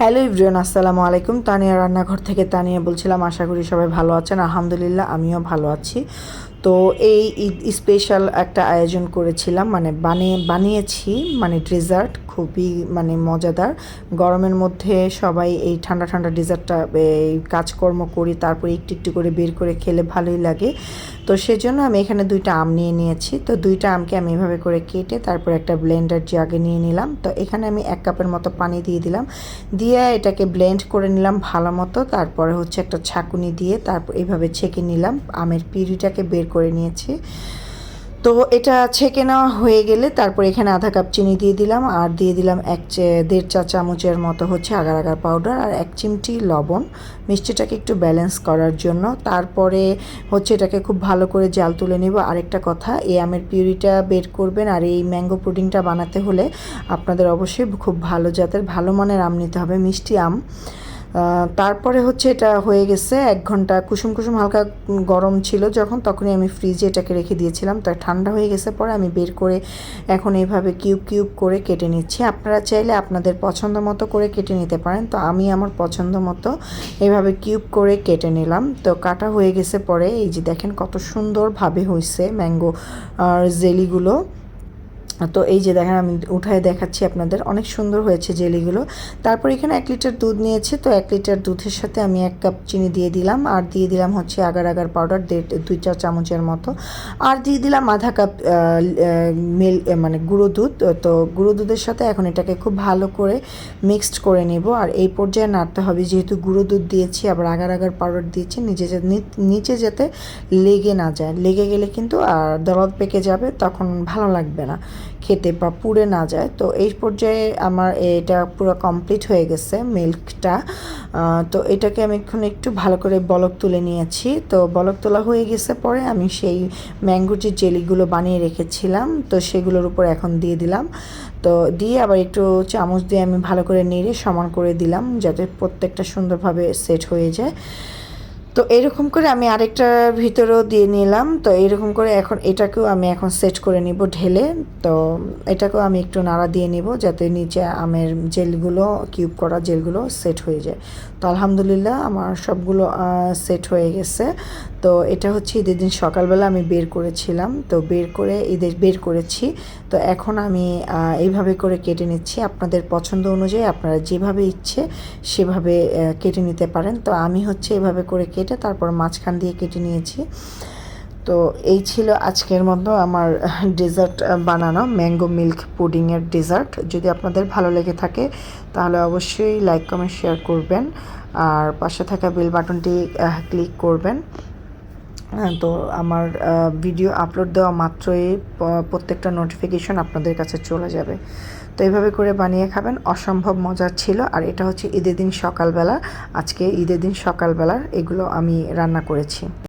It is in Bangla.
হ্যালো ইভরিয়ান আসসালামু আলাইকুম। তানিয়া রান্নাঘর থেকে তানিয়া বলছিলাম, আশা করি সবাই ভালো আছেন। আলহামদুলিল্লাহ, আমিও ভালো আছি। তো এই স্পেশাল একটা আয়োজন করেছিলাম। মানে বানিয়ে, বানিয়েছি। মানে ডেজার্ট খুবই মানে মজাদার। গরমের মধ্যে সবাই এই ঠান্ডা ঠান্ডা ডেজার্টটা এই কাজকর্ম করি, তারপরে একটু একটু করে বের করে খেলে ভালোই লাগে। তো সেজন্য আমি এখানে দুইটা আম নিয়ে নিয়েছি। তো দুইটা আমকে আমি এভাবে করে কেটে তারপর একটা ব্লেন্ডার জাগে নিয়ে নিলাম। তো এখানে আমি এক কাপের মতো পানি দিয়ে দিলাম। দিয়ে এটাকে ব্লেন্ড করে নিলাম ভালো মতো। তারপরে হচ্ছে একটা ছাকুনি দিয়ে তারপর এইভাবে ছেঁকে নিলাম। আমের পিঁড়িটাকে বের করে নিয়েছি। তো এটা ছেঁকে নেওয়া হয়ে গেলে তারপর এখানে আধা কাপ চিনি দিয়ে দিলাম আর দিয়ে দিলাম এক দেড় চা চামচের মতো হচ্ছে আগার আগার পাউডার আর এক চিমটি লবণ। মিষ্টিটাকে একটু ব্যালেন্স করার জন্য। তারপরে হচ্ছে এটাকে খুব ভালো করে জাল তুলে নিব। আরেকটা কথা এই আমের পিউরিটা বের করবেন আর এই ম্যাঙ্গো পুডিংটা বানাতে হলে আপনাদের অবশ্যই খুব ভালো জাতের, ভালো মানের আম নিতে হবে। মিষ্টি আম। তারপরে হচ্ছে এটা হয়ে গেছে এক ঘণ্টা কুসুম কুসুম হালকা গরম ছিল যখন, তখনই আমি ফ্রিজে এটাকে রেখে দিয়েছিলাম। তো ঠান্ডা হয়ে গেছে পরে আমি বের করে এখন এইভাবে কিউব কিউব করে কেটে নিচ্ছি। আপনারা চাইলে আপনাদের পছন্দ মতো করে কেটে নিতে পারেন। তো আমি আমার পছন্দ মতো এইভাবে কিউব করে কেটে নিলাম। তো কাটা হয়ে গেছে পরে, এই যে দেখেন কত সুন্দরভাবে হয়েছে ম্যাঙ্গো আর জেলিগুলো। তো এই যে দেখেন, আমি উঠায় দেখাচ্ছি আপনাদের। অনেক সুন্দর হয়েছে জেলিগুলো। তারপর এখানে এক লিটার দুধ নিয়েছে। তো এক লিটার দুধের সাথে আমি এক কাপ চিনি দিয়ে দিলাম। আর দিয়ে দিলাম হচ্ছে আগার আগার পাউডার, দেড়, দুই চার চামচের মতো। আর দিয়ে দিলাম আধা কাপ মিল মানে গুঁড়ো দুধ। তো গুঁড়ো দুধের সাথে এখন এটাকে খুব ভালো করে মিক্সড করে নেব। আর এই পর্যায়ে নাড়তে হবে। যেহেতু গুঁড়ো দুধ দিয়েছি, আবার আগার আগার পাউডার দিয়েছি নিচে নিচে যাতে লেগে না যায়। লেগে গেলে কিন্তু আর দরদ পেকে যাবে, তখন ভালো লাগবে না। খেতে বা পুড়ে না যায়। তো এই পর্যায়ে আমার এটা পুরো কমপ্লিট হয়ে গেছে মিল্কটা তো এটাকে আমি এখন একটু ভালো করে বলক তুলে নিয়েছি। তো বলক তোলা হয়ে গেছে পরে আমি সেই ম্যাঙ্গোর যে জেলিগুলো বানিয়ে রেখেছিলাম, তো সেগুলোর উপর এখন দিয়ে দিলাম। তো দিয়ে আবার একটু চামচ দিয়ে আমি ভালো করে নেড়ে সমান করে দিলাম যাতে প্রত্যেকটা সুন্দরভাবে সেট হয়ে যায়। তো এরকম করে আমি আরেকটার ভিতরেও দিয়ে নিলাম। তো এরকম করে এখন এটাকেও আমি এখন সেট করে নিব ঢেলে। তো এটাকেও আমি একটু নাড়া দিয়ে নিব যাতে নিচে আমের জেলগুলো কিউব করা জেলগুলো সেট হয়ে যায়। তো আলহামদুলিল্লাহ আমার সবগুলো সেট হয়ে গেছে। তো এটা হচ্ছে ঈদের দিন সকালবেলা আমি বের করেছিলাম। তো বের করে ঈদের, বের করেছি। তো এখন আমি এইভাবে করে কেটে নিচ্ছি। আপনাদের পছন্দ অনুযায়ী আপনারা যেভাবে ইচ্ছে সেভাবে কেটে নিতে পারেন। তো আমি হচ্ছে এভাবে করে কেটে তারপর মাঝখান দিয়ে কেটে নিয়েছি। তো এই ছিল আজকের মতো আমার ডেজার্ট বানানো ম্যাঙ্গো মিল্ক পুডিংয়ের ডেজার্ট যদি আপনাদের ভালো লেগে থাকে, তাহলে অবশ্যই লাইক কমেন্ট শেয়ার করবেন। আর পাশে থাকা বেল বাটনটি ক্লিক করবেন। তো আমার ভিডিও আপলোড দেওয়া মাত্রই প্রত্যেকটা নোটিফিকেশন আপনাদের কাছে চলে যাবে। তো এইভাবে করে বানিয়ে খাবেন, অসম্ভব মজার ছিল। আর এটা হচ্ছে ঈদের দিন সকালবেলা। আজকে ঈদের দিন সকালবেলা এগুলো আমি রান্না করেছি।